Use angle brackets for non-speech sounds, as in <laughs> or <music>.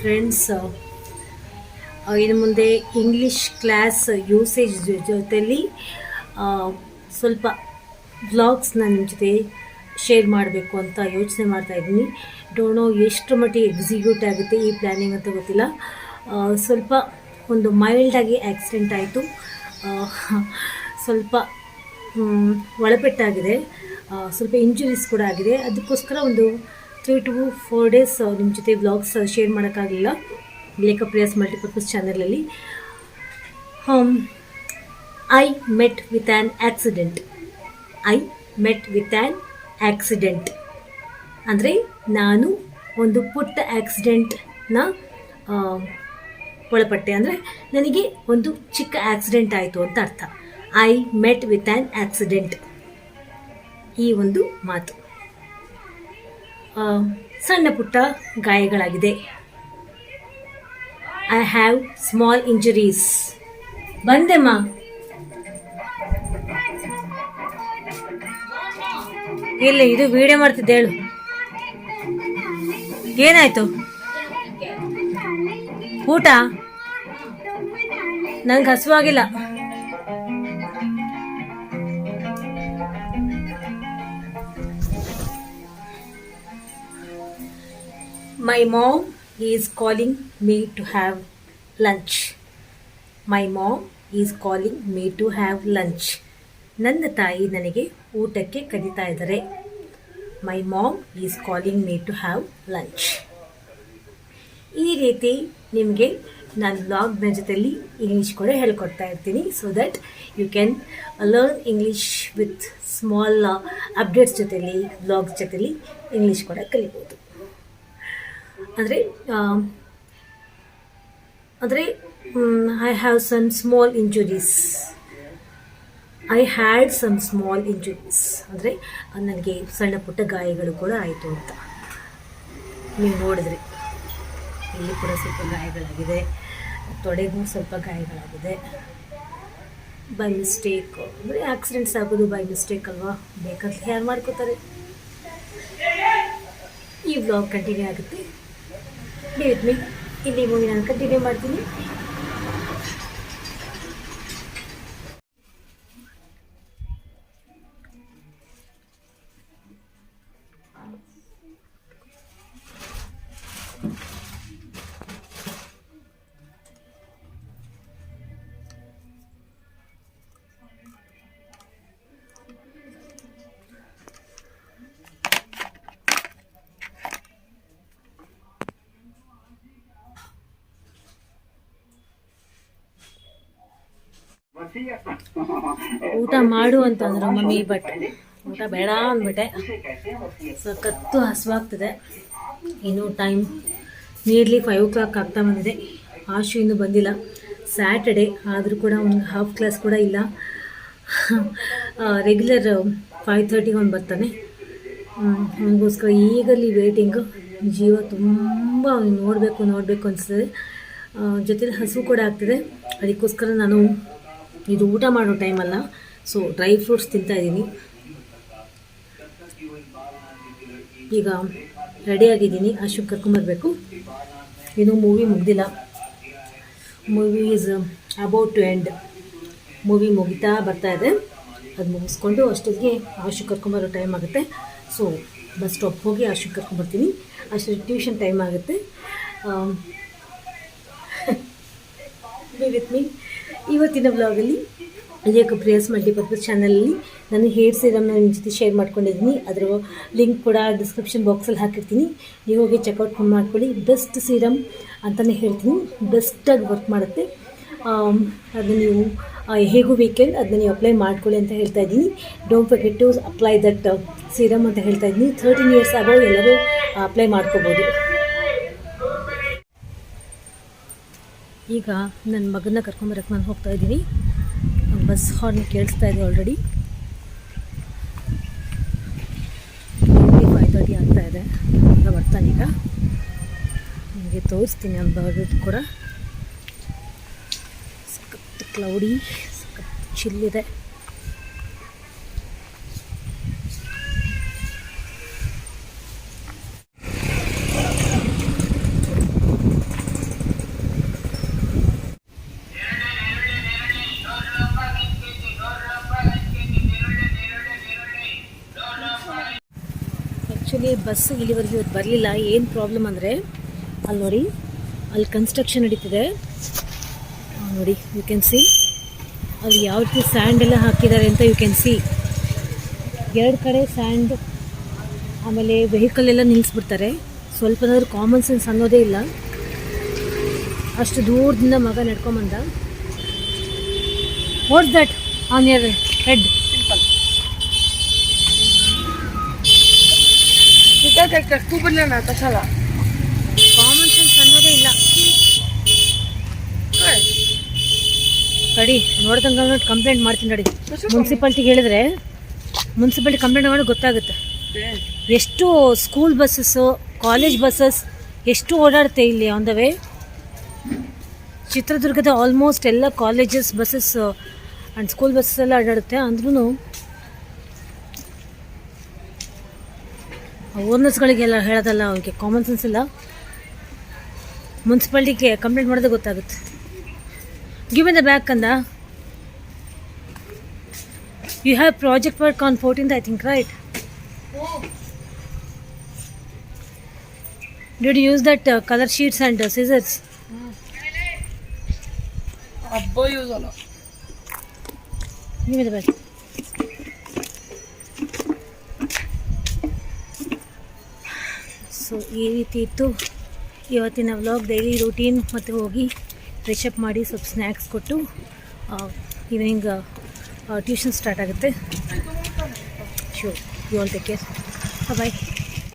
Friends ಇನ್ನು ಮುಂದೆ English class usage ಜೊತೆಲಿ ಆ, ಸ್ವಲ್ಪ ವ್ಲಾಗ್ಸ್ನ ನಿಮ್ಮ ಜೊತೆ ಶೇರ್ ಮಾಡಬೇಕು ಅಂತ ಯೋಚನೆ ಮಾಡ್ತಾ ಇದ್ದೀನಿ. ನೋ ಎಷ್ಟು ಮಟ್ಟಿಗೆ ಎಕ್ಸಿಕ್ಯೂಟ್ ಆಗುತ್ತೆ ಈ ಪ್ಲ್ಯಾನಿಂಗ್ ಅಂತ ಗೊತ್ತಿಲ್ಲ. ಸ್ವಲ್ಪ ಒಂದು ಮೈಲ್ಡಾಗಿ ಆ್ಯಕ್ಸಿಡೆಂಟ್ ಆಯಿತು. ಸ್ವಲ್ಪ ಒಳಪೆಟ್ಟಾಗಿದೆ. ಸ್ವಲ್ಪ ಇಂಜುರೀಸ್ ಕೂಡ ಆಗಿದೆ. ಅದಕ್ಕೋಸ್ಕರ ಒಂದು ತ್ರೀ ಟು ಫೋರ್ ಡೇಸ್ ನಿಮ್ಮ ಜೊತೆ ವ್ಲಾಗ್ಸ್ ಶೇರ್ ಮಾಡೋಕ್ಕಾಗಲಿಲ್ಲ ಲೇಖ ಪ್ರಿಯಾಸ್ ಮಲ್ಟಿಪರ್ಪಸ್ ಚಾನಲಲ್ಲಿ I met with an accident I met with an accident ಅಂದರೆ ನಾನು ಒಂದು ಪುಟ್ಟ ಆಕ್ಸಿಡೆಂಟ್ನ ಒಳಪಟ್ಟೆ. ಅಂದರೆ ನನಗೆ ಒಂದು ಚಿಕ್ಕ ಆಕ್ಸಿಡೆಂಟ್ ಆಯಿತು ಅಂತ ಅರ್ಥ. I met with an accident ಈ ಒಂದು ಮಾತು. ಸಣ್ಣ ಪುಟ್ಟ ಗಾಯಗಳಾಗಿದೆ. ಐ ಹ್ಯಾವ್ ಸ್ಮಾಲ್ ಇಂಜುರೀಸ್ ಬಂದೆಮ್ಮ ಇಲ್ಲ, ಇದು ವಿಡಿಯೋ ಮಾಡ್ತಿದ್ದೆ, ಹೇಳು. ಏನಾಯ್ತು? ಊಟ? ನಂಗೆ ಹಸುವಾಗಿಲ್ಲ. My mom is calling me to have lunch. My mom is calling me to have lunch. ನನ್ನ ತಾಯಿ ನನಗೆ ಊಟಕ್ಕೆ ಕರೀತಾ ಇದ್ದಾರೆ my mom is calling me to have lunch ಈ ರೀತಿ ನಿಮಗೆ ನಾನು ಬ್ಲಾಗ್ನ ಜೊತೆಯಲ್ಲಿ ಇಂಗ್ಲೀಷ್ ಕೂಡ ಹೇಳ್ಕೊಡ್ತಾ ಇರ್ತೀನಿ so that you can learn English with small updates ಜೊತೆಯಲ್ಲಿ ಬ್ಲಾಗ್ ಜೊತೆಯಲ್ಲಿ ಇಂಗ್ಲೀಷ್ ಕೂಡ ಕಲಿಬೋದು ಅಂದರೆ ಅಂದರೆ I have some small injuries I had some small injuries ಅಂದರೆ ನನಗೆ ಸಣ್ಣ ಪುಟ್ಟ ಗಾಯಗಳು ಕೂಡ ಆಯಿತು ಅಂತ. ನೀವು ನೋಡಿದ್ರಿ, ಇಲ್ಲಿ ಕೂಡ ಸ್ವಲ್ಪ ಗಾಯಗಳಾಗಿದೆ. ತೊಡೆಗೂ ಸ್ವಲ್ಪ ಗಾಯಗಳಾಗಿದೆ. ಬೈ ಮಿಸ್ಟೇಕ್ ಅಂದರೆ ಆಕ್ಸಿಡೆಂಟ್ಸ್ ಆಗೋದು ಬೈ ಮಿಸ್ಟೇಕ್ ಅಲ್ವಾ? ಬೇಕಾದ್ರೆ ಯಾರು ಮಾಡ್ಕೋತಾರೆ. ಈ ಬ್ಲಾಗ್ ಕಂಟಿನ್ಯೂ ಆಗುತ್ತೆ. ವಿತ್ ಮೀ ಇಲ್ಲಿ ಮೂವಿ ನಾನು ಕಂಟಿನ್ಯೂ ಮಾಡ್ತೀನಿ. ಊಟ ಮಾಡು ಅಂತ ಅಂದ್ರೆ ಮಮ್ಮಿ ಬಟ್ ಊಟ ಬೇಡ ಅಂದ್ಬಿಟ್ಟೆ. ಸಖತ್ತು ಹಸುವಾಗ್ತದೆ. ಇನ್ನೂ time nearly five o'clock ಆಗ್ತಾ ಬಂದಿದೆ. ಆಶು ಇನ್ನೂ ಬಂದಿಲ್ಲ. ಸ್ಯಾಟರ್ಡೆ ಆದರೂ ಕೂಡ ಒಂದು ಹಾಫ್ ಕ್ಲಾಸ್ ಕೂಡ ಇಲ್ಲ. ರೆಗ್ಯುಲರ್ ಫೈವ್ ತರ್ಟಿಗೆ ಒಂದು ಬರ್ತಾನೆ. ಅವನಿಗೋಸ್ಕರ ಈಗಲಿ ವೇಟಿಂಗು ಜೀವ ತುಂಬ ನೋಡಬೇಕು ನೋಡಬೇಕು ಅನಿಸ್ತದೆ. ಜೊತೆಲಿ ಹಸು ಕೂಡ ಆಗ್ತದೆ. ಅದಕ್ಕೋಸ್ಕರ ನಾನು ಇದು ಊಟ ಮಾಡೋ ಟೈಮಲ್ಲ. ಸೊ ಡ್ರೈ ಫ್ರೂಟ್ಸ್ ತಿಂತಾ ಇದ್ದೀನಿ ಈಗ ರೆಡಿಯಾಗಿದ್ದೀನಿ ಅಶೋಕ್ ಕರ್ಕೊಂಬರ್ಬೇಕು ಇನ್ನು movie ಮುಗ್ದಿಲ್ಲ. Movie is about to end movie ಮುಗಿತಾ ಬರ್ತಾ ಇದೆ. ಅದು ಮುಗಿಸ್ಕೊಂಡು ಅಷ್ಟೊತ್ತಿಗೆ ಆಶು ಕರ್ಕೊಂಬರೋ ಟೈಮ್ ಆಗುತ್ತೆ. ಸೊ ಬಸ್ ಸ್ಟಾಪ್ ಹೋಗಿ ಆಶು ಕರ್ಕೊಂಬರ್ತೀನಿ ಅಷ್ಟು ಟ್ಯೂಷನ್ ಟೈಮ್ ಆಗುತ್ತೆ. <laughs> ವಿತ್ ಮೀ ಇವತ್ತಿನ ಬ್ಲಾಗಲ್ಲಿ ಲೇಖ ಪ್ರಿಯಸ್ ಮಲ್ಟಿಪರ್ಪಸ್ ಚಾನಲಲ್ಲಿ ನಾನು ಹೇರ್ ಸೀರಮ್ನ ನಿಮ್ಮ ಜೊತೆ ಶೇರ್ ಮಾಡ್ಕೊಂಡಿದ್ದೀನಿ. ಅದರ ಲಿಂಕ್ ಕೂಡ ಡಿಸ್ಕ್ರಿಪ್ಷನ್ ಬಾಕ್ಸಲ್ಲಿ ಹಾಕಿರ್ತೀನಿ. ನೀವು ಹೋಗಿ ಚೆಕ್ಔಟ್ ಮಾಡ್ಕೊಳ್ಳಿ. ಬೆಸ್ಟ್ ಸೀರಮ್ ಅಂತಲೇ ಹೇಳ್ತೀನಿ. ಬೆಸ್ಟಾಗಿ ವರ್ಕ್ ಮಾಡುತ್ತೆ. ಅದು ನೀವು ಹೇಗೂ ವೀಕೆಂಡ್ ಅದನ್ನ ನೀವು ಅಪ್ಲೈ ಮಾಡ್ಕೊಳ್ಳಿ ಅಂತ ಹೇಳ್ತಾ ಇದ್ದೀನಿ. Don't forget to apply that serum ಅಂತ ಹೇಳ್ತಾ ಇದ್ದೀನಿ. ಥರ್ಟೀನ್ ಇಯರ್ಸ್ ಆಗೋ ಎಲ್ಲರೂ ಅಪ್ಲೈ ಮಾಡ್ಕೋಬೋದು. ಈಗ ನನ್ನ ಮಗನ ಕರ್ಕೊಂಬರಕ್ಕೆ ನಾನು ಹೋಗ್ತಾ ಇದ್ದೀನಿ. ಬಸ್ ಹಾರ್ನ್ ಕೇಳಿಸ್ತಾ ಇದೆ ಆಲ್ರೆಡಿ ಫೈವ್ ತರ್ಟಿ ಆಗ್ತಾ ಇದೆ. ಈಗ. ಬರ್ತಾನೀಗ ನಿಮಗೆ ತೋರಿಸ್ತೀನಿ ಅಂತ ಬರೋದು ಕೂಡ. ಸಖತ್ತು ಕ್ಲೌಡಿ ಸಖತ್ ಚಿಲ್ಲಿದೆ ಆ್ಯಕ್ಚುಲಿ ಬಸ್ ಇಲ್ಲಿವರೆಗೆ ಇವತ್ತು ಬರಲಿಲ್ಲ. ಏನು ಪ್ರಾಬ್ಲಮ್ ಅಂದರೆ ಅಲ್ಲಿ ನೋಡಿ ಅಲ್ಲಿ ಕನ್ಸ್ಟ್ರಕ್ಷನ್ ನಡೀತಿದೆ. ನೋಡಿ ಯು ಕ್ಯಾನ್ ಸಿ ಅಲ್ಲಿ ಯಾವ ರೀತಿ ಸ್ಯಾಂಡ್ ಎಲ್ಲ ಹಾಕಿದ್ದಾರೆ ಅಂತ ಯು ಕ್ಯಾನ್ ಸಿ ಎರಡು ಕಡೆ ಸ್ಯಾಂಡ್ ಆಮೇಲೆ ವೆಹಿಕಲ್ ಎಲ್ಲ ನಿಲ್ಲಿಸ್ಬಿಡ್ತಾರೆ ಸ್ವಲ್ಪನಾದ್ರೂ ಕಾಮನ್ ಸೆನ್ಸ್ ಅನ್ನೋದೇ ಇಲ್ಲ. ಅಷ್ಟು ದೂರದಿಂದ ಮಗ ನಡ್ಕೊಂಬಂದ what's that on your head common sense ಅನ್ನೋದೇ ಇಲ್ಲ. ತಡಿ ನೋಡ್ದಂಗೆ ನೋಡಿ ಕಂಪ್ಲೇಂಟ್ ಮಾಡ್ತೀನಿ ನೋಡಿ ಮುನ್ಸಿಪಾಲ್ಟಿಗೆ ಹೇಳಿದ್ರೆ ಮುನ್ಸಿಪಾಲ್ಟಿ ಕಂಪ್ಲೇಂಟ್ ಮಾಡಿ ಗೊತ್ತಾಗುತ್ತೆ. ಎಷ್ಟು ಸ್ಕೂಲ್ ಬಸ್ಸಸ್ಸು ಕಾಲೇಜ್ ಬಸ್ಸಸ್ ಎಷ್ಟು ಓಡಾಡುತ್ತೆ ಇಲ್ಲಿ ಆನ್ ದ ವೇ ಚಿತ್ರದುರ್ಗದ ಆಲ್ಮೋಸ್ಟ್ ಎಲ್ಲ colleges buses and school buses ಎಲ್ಲ ಓಡಾಡುತ್ತೆ. ಅಂದ್ರೂ ಓನರ್ಸ್ಗಳಿಗೆಲ್ಲ ಹೇಳೋದಲ್ಲ ಅವರಿಗೆ ಕಾಮನ್ ಸೆನ್ಸ್ ಇಲ್ಲ. ಮುನ್ಸಿಪಾಲ್ಟಿಗೆ ಕಂಪ್ಲೇಂಟ್ ಮಾಡೋದೇ ಗೊತ್ತಾಗುತ್ತೆ. ಗಿವ್ ಇನ್ ದ ಬ್ಯಾಕ್ ಅಂದ. You have project work on fourteen I think right did use that colour sheets and scissors ಅಬ್ಬ ಯೂಸ್ ಅಲ್ಲ. ಗಿವ್ ಈ ರೀತಿ ಇತ್ತು. ಇವತ್ತಿನ ವ್ಲಾಗ್ ಡೈಲಿ ರೂಟೀನ್ ಮತ್ತು ಹೋಗಿ ಫ್ರೆಶ್ ಅಪ್ ಮಾಡಿ ಸ್ವಲ್ಪ ಸ್ನ್ಯಾಕ್ಸ್ ಕೊಟ್ಟು ಈವ್ನಿಂಗ್ ಟ್ಯೂಷನ್ ಸ್ಟಾರ್ಟ್ ಆಗುತ್ತೆ. So you all take care bye